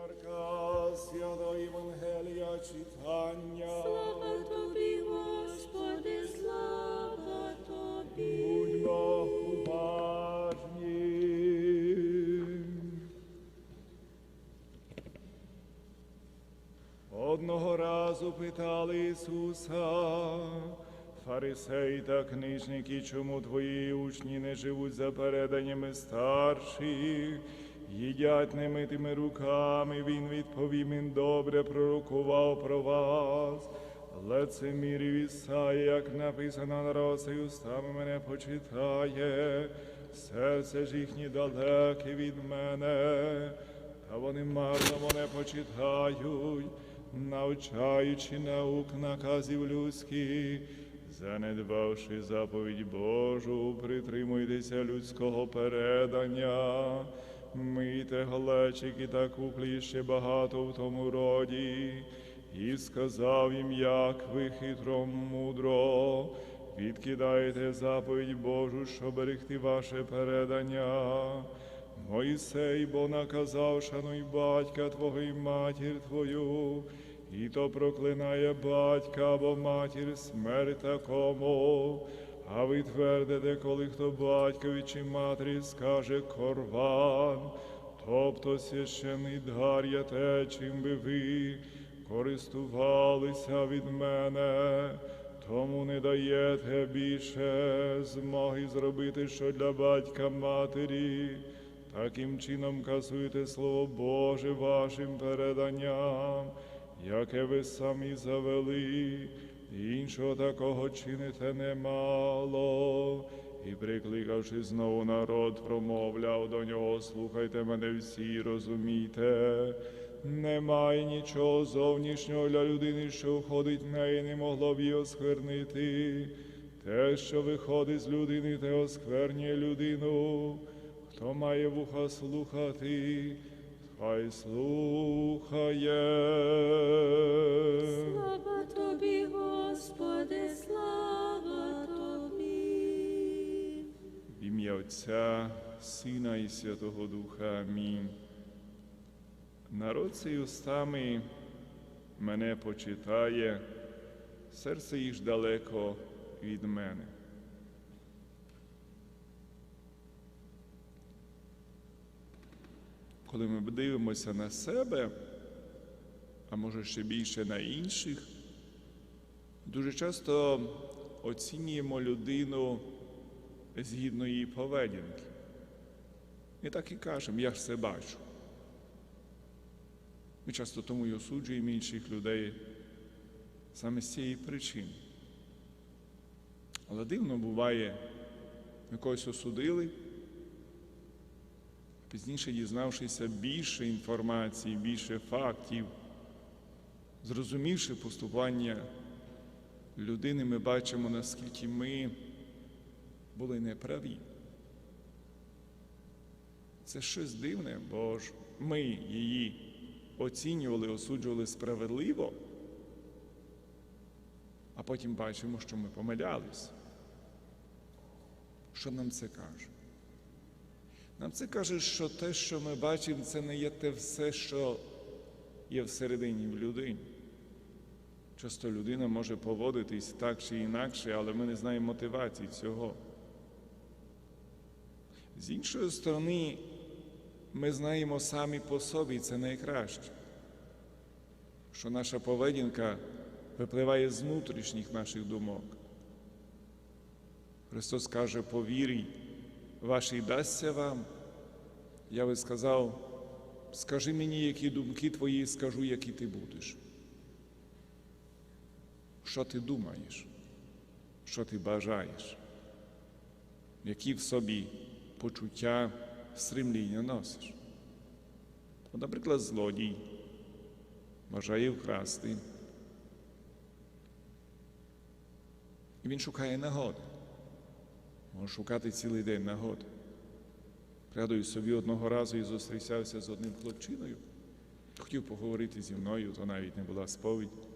Марка, свято Євангелія читання. Слава тобі, Господи, слава тобі. Будьмо уважні. Одного разу питали Ісуса, фарисеї та книжники, чому твої учні не живуть за переданнями старших, їдять немитими руками. Він відповів їм добре пророкував про вас. Лицемірів Ісая, як написано на роси, устами мене почитає, серце ж їхні далеке від мене, та вони марно мене почитають, навчаючи наук наказів людських, занедбавши заповідь Божу, притримуйтеся людського передання. Мийте глечики та куклі ще багато в тому роді, і сказав їм, як ви хитро мудро, відкидайте заповідь Божу, щоб берегти ваше передання. Мойсей бо наказав, шануй батька твого і матір твою, і то проклинає батька або матір смерть такому. А ви твердите, коли хто батькові чи матері скаже корван, тобто священий дар є те, чим би ви користувалися від мене, тому не даєте більше змоги зробити, що для батька матері. Таким чином касуєте Слово Боже вашим переданням, яке ви самі завели, іншого такого чините немало. І, прикликавши знову народ, промовляв до нього, слухайте мене всі, розумійте. Немає нічого зовнішнього для людини, що входить в неї, не могло б її осквернити. Те, що виходить з людини, те осквернює людину. Хто має вуха слухати, хай слухає. Слава тобі, Господи, слава тобі. В ім'я Отця, Сина і Святого Духа. Амінь. Народ цей устами мене почитає, серце їх далеко від мене. Коли ми дивимося на себе, а може ще більше на інших, дуже часто оцінюємо людину згідно її поведінки. І так і кажемо, я ж все бачу. Ми часто тому й осуджуємо інших людей саме з цієї причини. Але дивно буває, ми когось осудили, пізніше дізнавшися більше інформації, більше фактів, зрозумівши поступання людини, ми бачимо, наскільки ми були неправі. Це щось дивне, бо ж ми її оцінювали, осуджували справедливо, а потім бачимо, що ми помилялись. Що нам це каже? Нам це каже, що те, що ми бачимо, це не є те все, що є всередині в людині. Часто людина може поводитись так чи інакше, але ми не знаємо мотивації цього. З іншої сторони, ми знаємо самі по собі, це найкраще, що наша поведінка випливає з внутрішніх наших думок. Христос каже, по вірі вашій дасться вам. Я би сказав, скажи мені, які думки твої, скажу, які ти будеш. Що ти думаєш, що ти бажаєш, які в собі почуття стремління носиш. От, Наприклад, злодій бажає вкрасти. І він шукає нагоди. Може шукати цілий день нагоди. Пригадую собі одного разу і зустрічався з одним хлопчиною. Хотів поговорити зі мною, то навіть не була сповідь.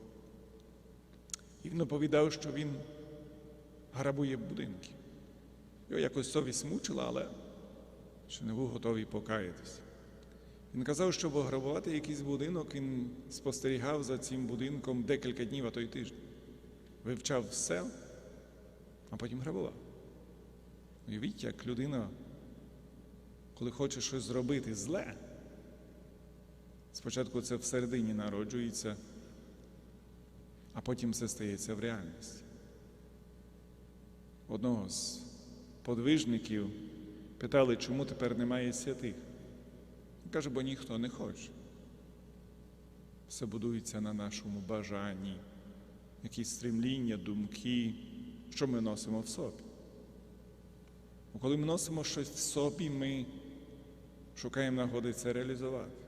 Він оповідав, що він грабує будинки. Його якось совість мучила, але ще не був готовий покаятися. Він казав, що пограбувати якийсь будинок, він спостерігав за цим будинком декілька днів, а то й тиждень. Вивчав все, а потім грабував. Уявіть, як людина, коли хоче щось зробити зле, спочатку це всередині народжується, а потім це стається в реальності. Одного з подвижників питали, чому тепер немає святих. Він каже, бо ніхто не хоче. Все будується на нашому бажанні, якісь стремління, думки, що ми носимо в собі. Бо коли ми носимо щось в собі, ми шукаємо нагоди це реалізувати.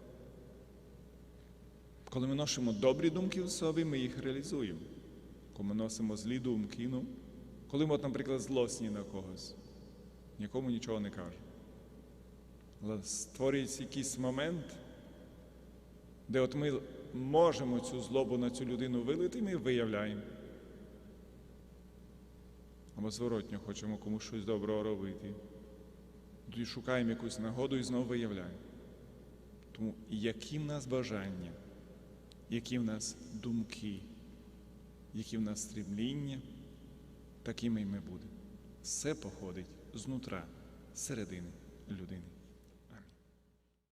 Коли ми носимо добрі думки в собі, ми їх реалізуємо. Коли ми носимо злі думки, ну, коли ми, от, наприклад, злосні на когось, нікому нічого не кажемо. Але створюється якийсь момент, де от ми можемо цю злобу на цю людину вилити, і ми виявляємо. Або зворотньо хочемо комусь щось доброго робити. Тоді шукаємо якусь нагоду і знову виявляємо. Тому які в нас бажання, які в нас думки, які в нас стрімління, такими й ми будемо. Все походить знутра, середини людини.